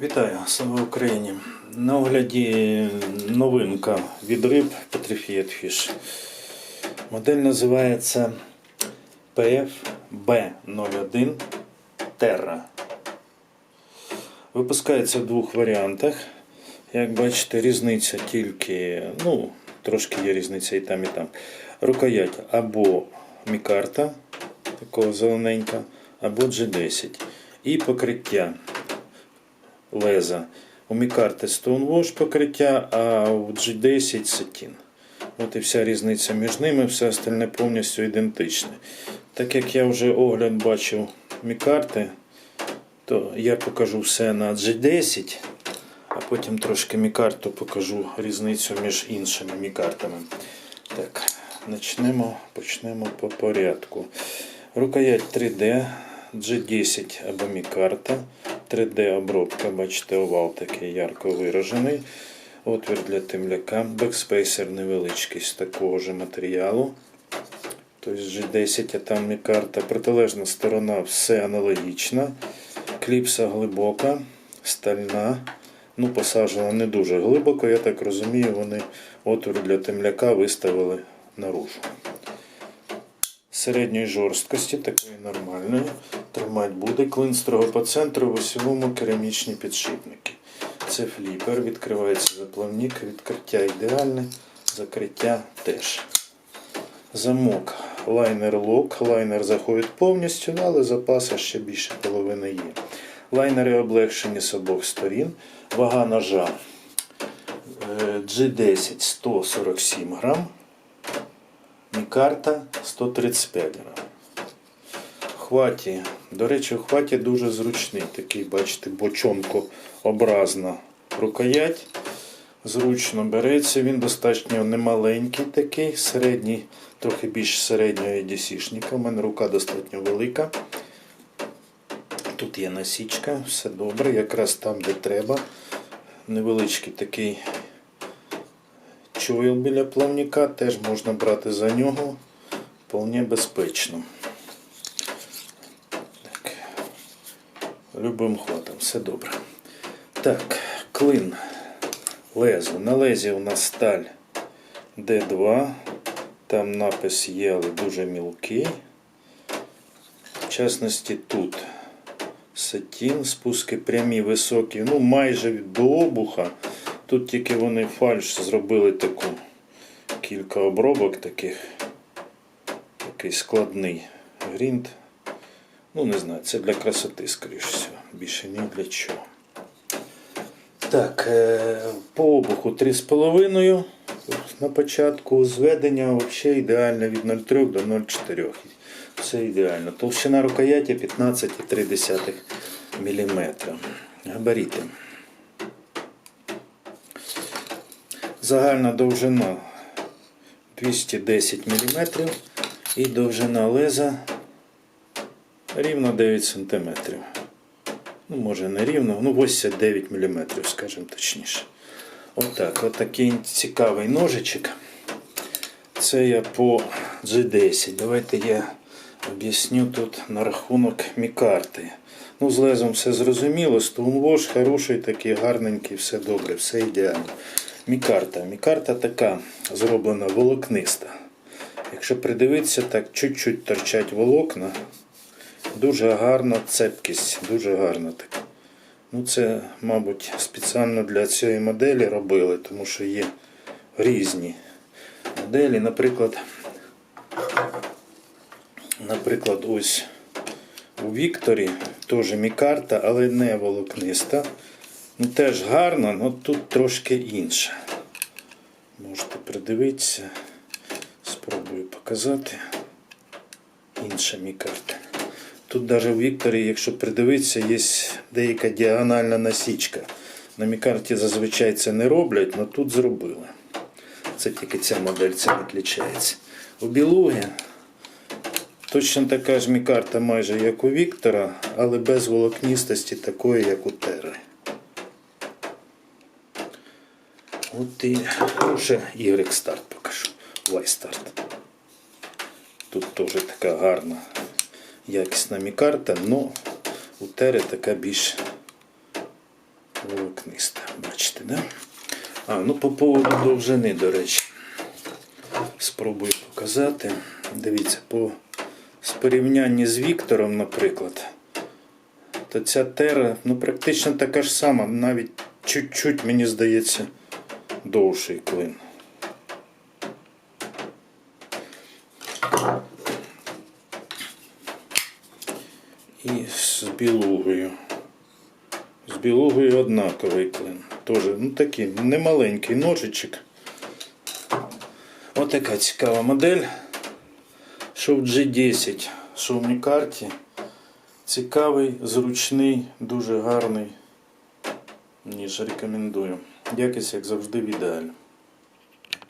Вітаю, слава Україні! На огляді новинка від риб Petrified Fish. Модель називається PFB01 Terra. Випускається в двох варіантах. Як бачите, різниця тільки, ну, трошки є різниця і там, і там. Рукоять або мікарта, такого зелененька, або G10. І покриття леза. У мікарти Stonewash покриття, а у G10 сатін. От і вся різниця між ними, все остальне повністю ідентичне. Так як я вже огляд бачив мікарти, то я покажу все на G10, а потім трошки мікарту покажу різницю між іншими мікартами. Так, почнемо, почнемо по порядку. Рукоять 3D, G10 або мікарта. 3D обробка, бачите, овал такий ярко виражений. Отвір для темляка, бекспейсер невеличкий з такого ж матеріалу. Тобто G10, а там мікарта. Протилежна сторона все аналогічна. Кліпса глибока, стальна. Ну, посаджена не дуже глибоко, я так розумію, вони отвір для темляка виставили наружу середньої жорсткості, такої нормальної. Тримати буде. Клин строго по центру, в осьовому керамічні підшипники. Це фліпер, відкривається заплавник, відкриття ідеальне, закриття теж. Замок лайнер лок. Лайнер заходить повністю, але запаса ще більше половини є. Лайнери облегшені з обох сторін. Вага ножа е, G10 147 грам. Мікарта 135 грам. Хваті. До речі, в хваті дуже зручний. Такий, бачите, бочонкообразна рукоять. Зручно береться. Він достатньо немаленький такий, середній, трохи більш середнього DC-шника. У мене рука достатньо велика. Тут є насічка, все добре, якраз там, де треба. Невеличкий такий чойл біля плавника, теж можна брати за нього вполне безпечно. Любим хватом, все добре. Так, клин, лезо. На лезі у нас сталь D2. Там напис є, але дуже мілкий. В частності тут сатін, спуски прямі, високі, ну майже до обуха. Тут тільки вони фальш зробили таку кілька обробок таких. Такий складний грінт. Ну, не знаю, це для красоти, скоріш всього. Більше ні для чого. Так, е, по обуху 3,5 на початку. Зведення взагалі ідеально від 0,3 до 0,4. Все ідеально. Толщина рукояті 15,3 мм. Габаріти. Загальна довжина 210 мм і довжина леза рівно 9 см. Ну, може не рівно, ну 89 мм, скажімо точніше. Отак, отакий цікавий ножичок. Це я по G10. Давайте я об'ясню тут на рахунок мікарти. Ну, з лезом все зрозуміло. Стоунвош хороший, такий гарненький, все добре, все ідеально. Мікарта. Мікарта така зроблена волокниста. Якщо придивитися, так чуть-чуть торчать волокна. Дуже гарна цепкість, дуже гарна така. Ну, це, мабуть, спеціально для цієї моделі робили, тому що є різні моделі. Наприклад, наприклад, ось у Вікторі теж мікарта, але не волокниста. Ну, теж гарно, але тут трошки інше. Можете придивитися, спробую показати. Інша мікарта. Тут навіть у Вікторі, якщо придивитися, є деяка діагональна насічка. На мікарті зазвичай це не роблять, але тут зробили. Це тільки ця модель це відлічається. У Білугі точно така ж мікарта майже як у Віктора, але без волокністості такої, як у Терри. От і ну, ще Y старт покажу. Y старт. Тут теж така гарна якісна мікарта, але у Тери така більш волокниста. Бачите, да? А, ну по поводу довжини, до речі. Спробую показати. Дивіться, по з порівнянні з Віктором, наприклад, то ця тера ну, практично така ж сама, навіть чуть-чуть, мені здається, довший клин. І з білугою. З білугою однаковий клин. Тоже, ну такий немаленький ножичок. Отака цікава модель. Що в G10, що в Мікарті. Цікавий, зручний, дуже гарний. Ніж рекомендую. Якість, як завжди, в ідеалі.